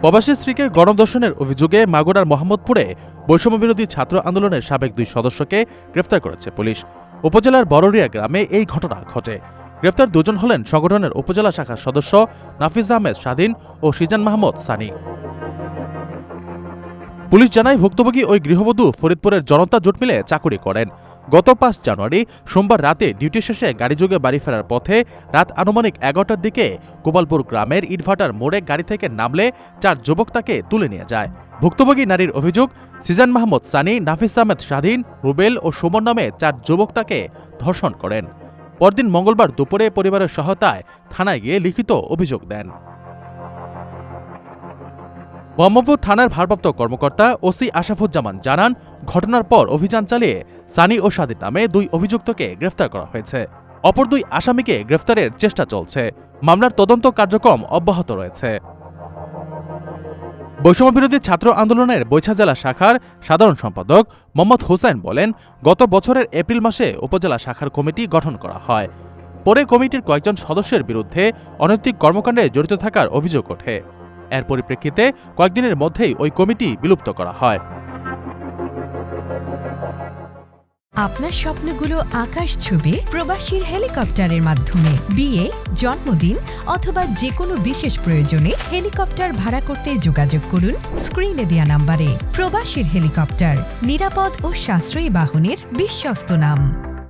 প্রবাসী স্ত্রীকে গণধর্ষণের অভিযোগে মাগুরার মোহাম্মদপুরে বৈষম্যবিরোধী ছাত্র আন্দোলনের সাবেক দুই সদস্যকে গ্রেফতার করেছে পুলিশ। উপজেলার বড়রিয়া গ্রামে এই ঘটনা ঘটে। গ্রেফতার দুজন হলেন সংগঠনের উপজেলা শাখার সদস্য নাফিজ আহমেদ স্বাধীন ও সিজান মাহমুদ সানি। পুলিশ জানায় ভুক্তভোগী ওই গৃহবধূ ফরিদপুরের জনতা জোট মিলে চাকুরি করেন। গত পাঁচ জানুয়ারি সোমবার রাতে ডিউটি শেষে গাড়িযোগে বাড়ি ফেরার পথে রাত আনুমানিক এগারোটার দিকে গোপালপুর গ্রামের ইটভাটার মোড়ে গাড়ি থেকে নামলে চার যুবক তাকে তুলে নিয়ে যায়। ভুক্তভোগী নারীর অভিযোগ, সিজান মাহমুদ সানি, নাফিস আহমেদ স্বাধীন, রুবেল ও সুমন নামে চার যুবক তাকে ধর্ষণ করেন। পরদিন মঙ্গলবার দুপুরে পরিবারের সহায়তায় থানায় গিয়ে লিখিত অভিযোগ দেন। মোহাম্মদপুর থানার ভারপ্রাপ্ত কর্মকর্তা ওসি আশাফুজ্জামান জানান, ঘটনার পর অভিযান চালিয়ে সানি ও সাদির নামে দুই অভিযুক্তকে গ্রেফতার করা হয়েছে। অপর দুই আসামিকে গ্রেফতারের চেষ্টা চলছে। মামলার তদন্ত কার্যক্রম অব্যাহত রয়েছে। বৈষম্যবিরোধী ছাত্র আন্দোলনের বৈছা জেলা শাখার সাধারণ সম্পাদক মোহাম্মদ হোসেন বলেন, গত বছরের এপ্রিল মাসে উপজেলা শাখার কমিটি গঠন করা হয়। পরে কমিটির কয়েকজন সদস্যের বিরুদ্ধে অনৈতিক কর্মকাণ্ডে জড়িত থাকার অভিযোগ ওঠে। এর পরিপ্রেক্ষিতে কয়েকদিনের মধ্যেই ওই কমিটি বিলুপ্ত করা হয়। আপনার স্বপ্নগুলো আকাশ ছবি প্রবাসীর হেলিকপ্টারের মাধ্যমে। বিয়ে, জন্মদিন অথবা যে কোনো বিশেষ প্রয়োজনে হেলিকপ্টার ভাড়া করতে যোগাযোগ করুন স্ক্রিনে দেয়া নাম্বারে। প্রবাসীর হেলিকপ্টার, নিরাপদ ও সাশ্রয়ী বাহনের বিশ্বস্ত নাম।